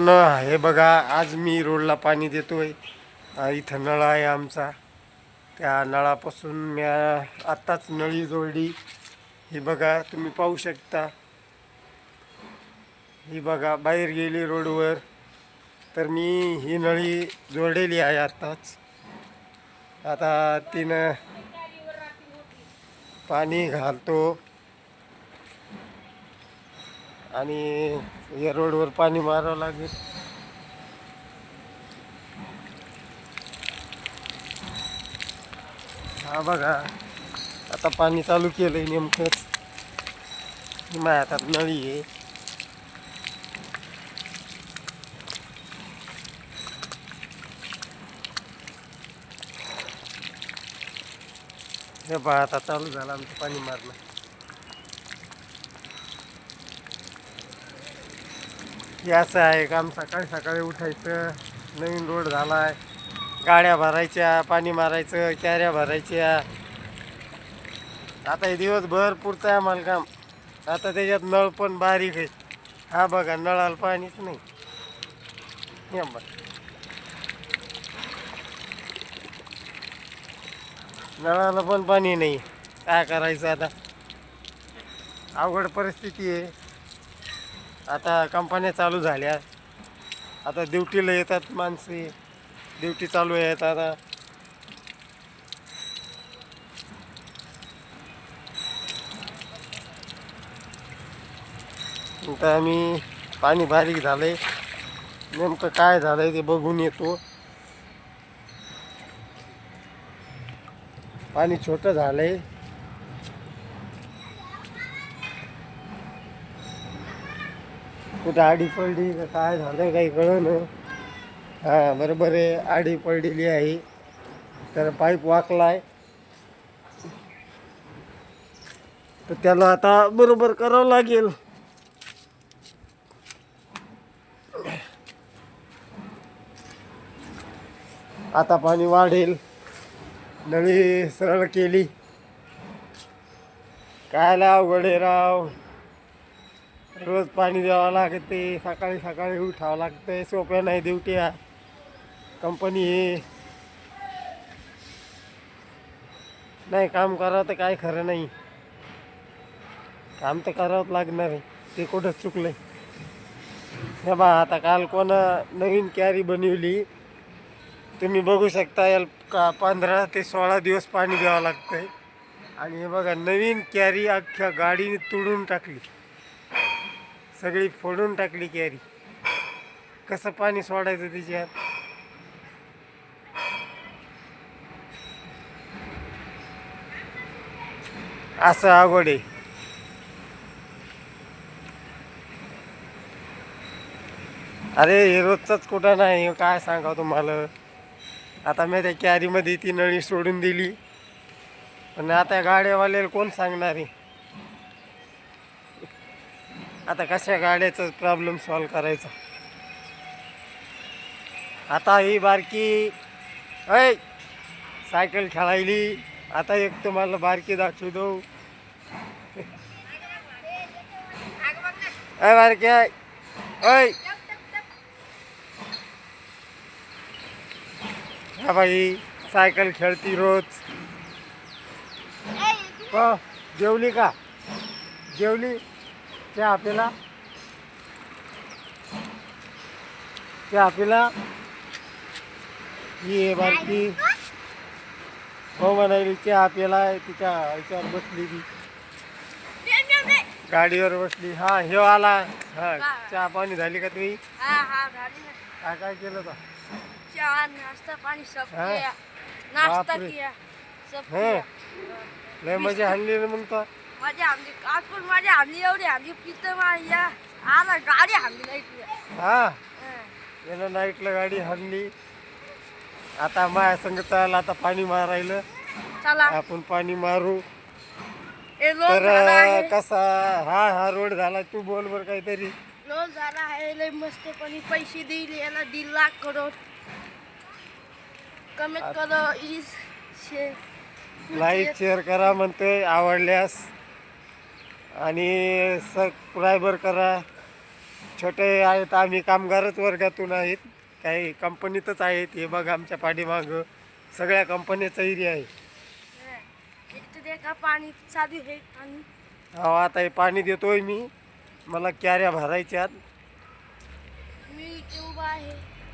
न हे बघा आज मी रोडला पाणी देतोय. इथं नळ आहे आमचा. त्या नळापासून मी आत्ताच नळी जोडली. ही बघा तुम्ही पाहू शकता. ही बघा बाहेर गेली रोडवर. तर मी ही नळी जोडलेली आहे आत्ताच. आता तिनं पाणी घालतो. आणि या रोडवर पाणी मारावं लागेल. हा बघा आता पाणी चालू केलंय नेमकंच माझ्या हातात नळी आहे. हे बघा आता चालू झालं आमचं पाणी मारणं. हे असं आहे काम सकाळी सकाळी उठायचं नवीन रोड झाला आहे गाड्या भरायच्या पाणी मारायचं कॅऱ्या भरायच्या. आता हे दिवसभर पुरतं आहे आम्हाला काम. आता त्याच्यात नळ पण बारीक आहे. हा बघा नळाला पाणीच नाही. नळाला पण पाणी नाही. काय करायचं आता? अवघड परिस्थिती आहे. आता कंपन्या चालू झाल्या. आता ड्युटीला येतात माणसे. ड्युटी चालू आहेत आता. आता आम्ही पाणी बारीक झालंय. नेमकं काय झालंय ते बघून येतो. पाणी छोटं झालंय. कुठं आडी पडली का काय झालं काही कळलं हा बरोबर आहे आडी पडलेली आहे. तर पाईप वाकलाय. तर त्याला आता बरोबर करावं लागेल. आता पाणी वाढेल. नळी सरळ केली. कायला अवघड आहे राव. रोज पाणी द्यावं लागते सकाळी सकाळी उठावं लागते सोप्या नाही देवट्या. कंपनी हे नाही काम करावं तर काय खरं नाही. काम तर करावंच लागणार आहे ते कुठंच चुकलंय? हे बा आता काल कोण नवीन कॅरी बनवली तुम्ही बघू शकता याला का पंधरा ते सोळा दिवस पाणी द्यावं लागतंय. आणि हे बघा नवीन कॅरी अख्ख्या गाडीने तुडून टाकली. सगळी फोडून टाकली कॅरी. कसं पाणी सोडायचं तिच्यात असं आवड आहे. अरे हे रोजचंच कुठं नाही काय सांगावं तुम्हाला? आता मी त्या कॅरीमध्ये ती नळी सोडून दिली. पण आता गाड्यावाल्याला कोण सांगणार आहे? आता कशा गाड्याचा प्रॉब्लेम सॉल्व करायचा? आता ही बारकी ऐ सायकल खेळायली. आता एक तुम्हाला बारकी दाखवू दो ऐ बारक्या ऐ हा बाई सायकल खेळती रोज. जेवली का? जेवली? चहा पिला चहा पिला ही बारकी हो म्हणाली चहा पिलाय तिच्या ह्याच्यावर बसली ती. गाडीवर बसली. हा हे आला. हा चहा पाणी झाली का तुम्ही? हा हा. काय काय केलं का चहा नाश्ता पाणी सब हाँ? किया. नाश्ता बापरे. किया सब हाँ? किया. लय मजा हल्ली मग तर आज पण माझ्या आमली एवढी आमली पितं माझ्या आला गाडी आमली नाही हा? यानं नाईटला गाडी आता माया संग चाल आता पाणी मारायला. चला. आपण पाणी मारू. हे लोन तर आहे. कसा हा हा रोड झाला तू बोल बर काहीतरी. लोन झाला आहे लय मस्तपणी पैसे देईल याला दीड लाख करोड. कमीत कमी वीस शे. लाईक शेअर करा म्हणतोय आवडल्यास. आणि सबस्क्रायबर करा. छोटे आहेत आम्ही कामगारच वर्गातून आहेत. काही कंपनीतच आहेत. हे बघ आमच्या पाठीमागं. सगळ्या कंपनीचा एरिया आहे. पाणी चालू आहे आणि हो आता हे पाणी देतोय मी. मला क्याऱ्या भरायच्यात. मी इथे उभा आहे.